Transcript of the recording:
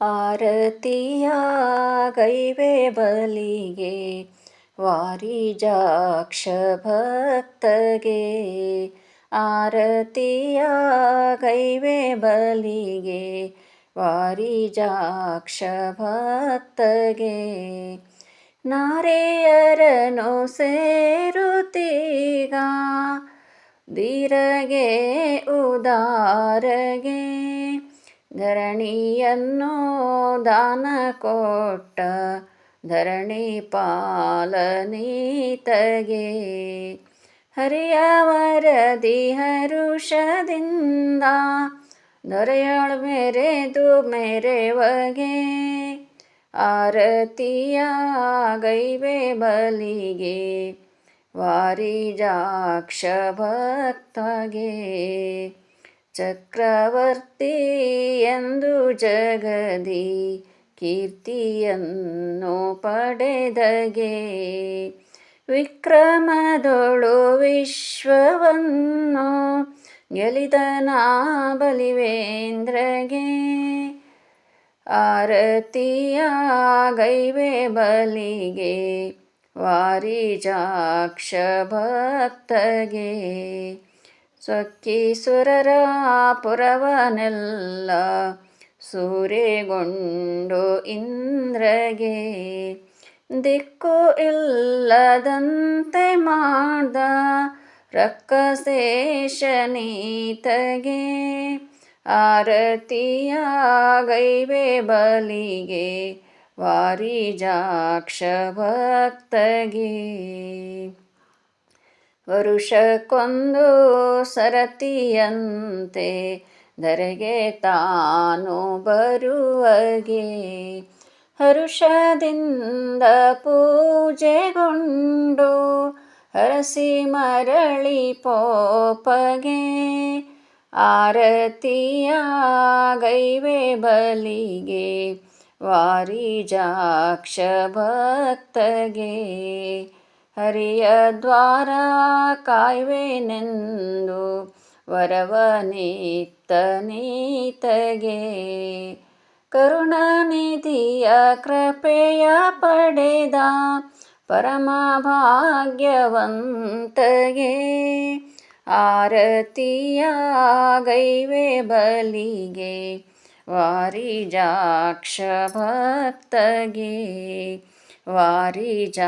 ಆರತಿಯ ಗೈವೆ ಬಲಿಗೆ ವಾರಿಜಾಕ್ಷ ಭಕ್ತಗೆ ಆರತಿಯ ಗೈವೆ ಬಲಿಗೆ ವಾರಿಜಾಕ್ಷ ಭಕ್ತಗೆ ನಾರೆಯರನು ಸೇರುತ್ತೀಗ ದಿರಗೆ ಉದಾರಗೆ. ಧರಣಿಯನ್ನು ದಾನ ಕೊಟ್ಟ ಧರಣಿ ಪಾಲನೀತಗೆ ಹರಿಯವರದಿ ಹರುಷದಿಂದ ದೊರೆಯಳು ಮೆರೆದು ಮೆರೆವಗೆ. ಆರತಿಯ ಗೈವೆ ಬಲಿಗೆ, ವಾರಿಜಾಕ್ಷ ಭಕ್ತಗೆ. ಚಕ್ರವರ್ತಿ ಎಂದು ಜಗದಿ ಕೀರ್ತಿಯನ್ನು ಪಡೆದಗೆ. ವಿಕ್ರಮದೊಳು ವಿಶ್ವವನ್ನು ಗೆಲಿದನ ಬಲಿವೇಂದ್ರಗೆ. ಆರತಿಯ ಗೈವೆ ಬಲಿಗೆ ವಾರಿಜಾಕ್ಷ ಭಕ್ತಗೆ. ಸೊಕ್ಕಿಸುರರ ಪುರವನೆಲ್ಲ ಸೂರೆಗೊಂಡು ಇಂದ್ರಗೆ. ದಿಕ್ಕು ಇಲ್ಲದಂತೆ ಮಾಡ್ದ ರಕ್ಕಸೇಷನೀತಗೆ ಆರತಿಯ ಗೈವೆ ಬಲಿಗೆ ವಾರಿಜಾಕ್ಷ ಭಕ್ತಗೆ. ವರುಷಕ್ಕೊಂದು ಸರತಿಯಂತೆ ದರೆಗೆ ತಾನು ಬರುವಗೆ. ಹರುಷದಿಂದ ಪೂಜೆಗೊಂಡು ಹರಸಿ ಮರಳಿ ಪೋಪಗೆ. ಆರತಿಯ ಗೈವೆ ಬಲಿಗೆ, ವಾರಿಜಾಕ್ಷ ಭಕ್ತಗೆ. ಹರಿಯ ದ್ವಾರ ಕಾಯ್ವೆನೆಂದು ವರವನಿತ್ತ ನೀತಗೆ. ಕರುಣಾನಿಧಿಯ ಕೃಪೆಯ ಪಡೆದ ಪರಮ ಭಾಗ್ಯವಂತಗೆ ಆರತಿಯ ಗೈವೆ ಬಲಿಗೆ, ವಾರಿಜಾಕ್ಷ ಭಕ್ತಗೆ. वारिजाक्षभक्तगे